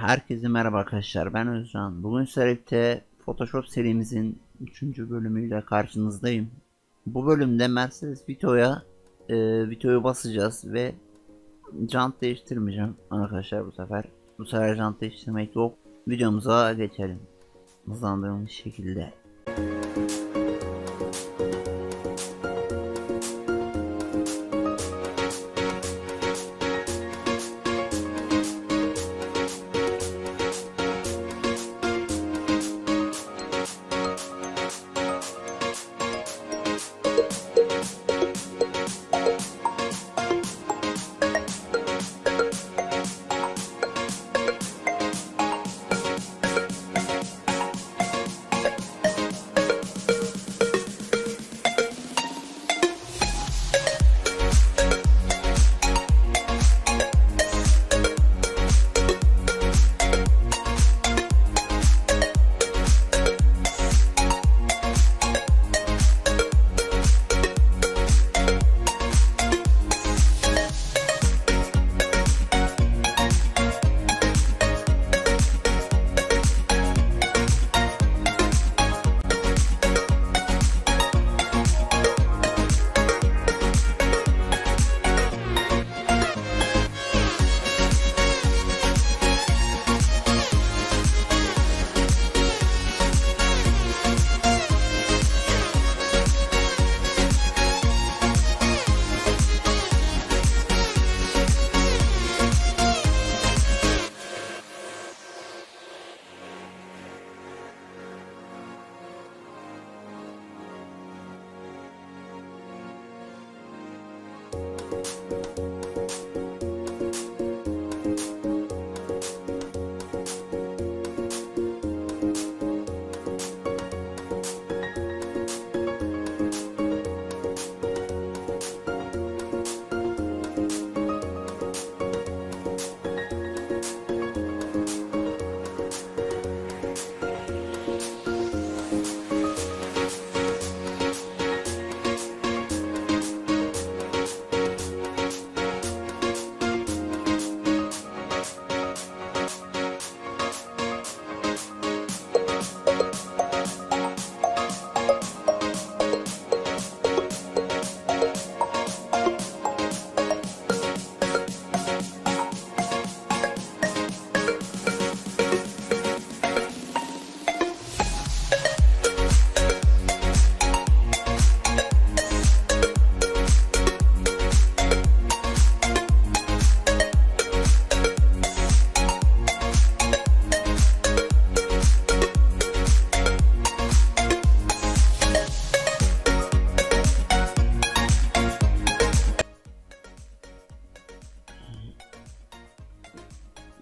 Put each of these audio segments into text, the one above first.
Herkese merhaba arkadaşlar ben Özcan. Bugün sizlerle Photoshop serimizin 3. bölümüyle karşınızdayım. Bu bölümde Mercedes Vito'ya e, Vito'yu basacağız ve jant değiştirmeyeceğim arkadaşlar bu sefer. Bu sefer jant değiştirmek yok. Videomuza geçelim. Hızlandırılmış şekilde.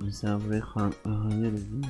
vous avez ramené le vide.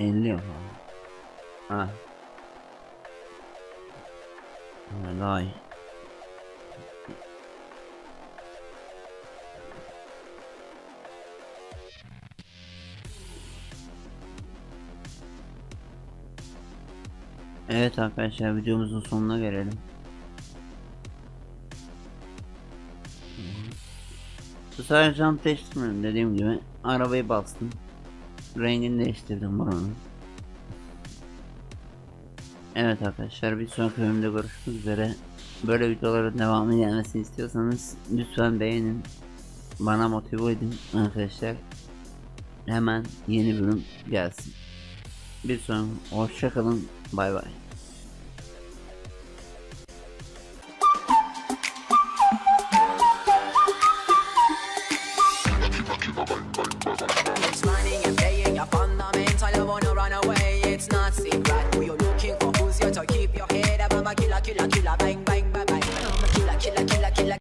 50 falan. Ha. Ha daha iyi. Evet arkadaşlar videomuzun sonuna gelelim. Sadece jump değiştirmedim dediğim gibi arabayı bastım. Rengini değiştirdim buranın. Evet arkadaşlar bir sonraki bölümde görüşmek üzere. Böyle videoların devamı gelmesini istiyorsanız lütfen beğenin. Bana motive edin arkadaşlar. Hemen yeni bölüm gelsin. Bir sonraki hoşçakalın. Bay bay.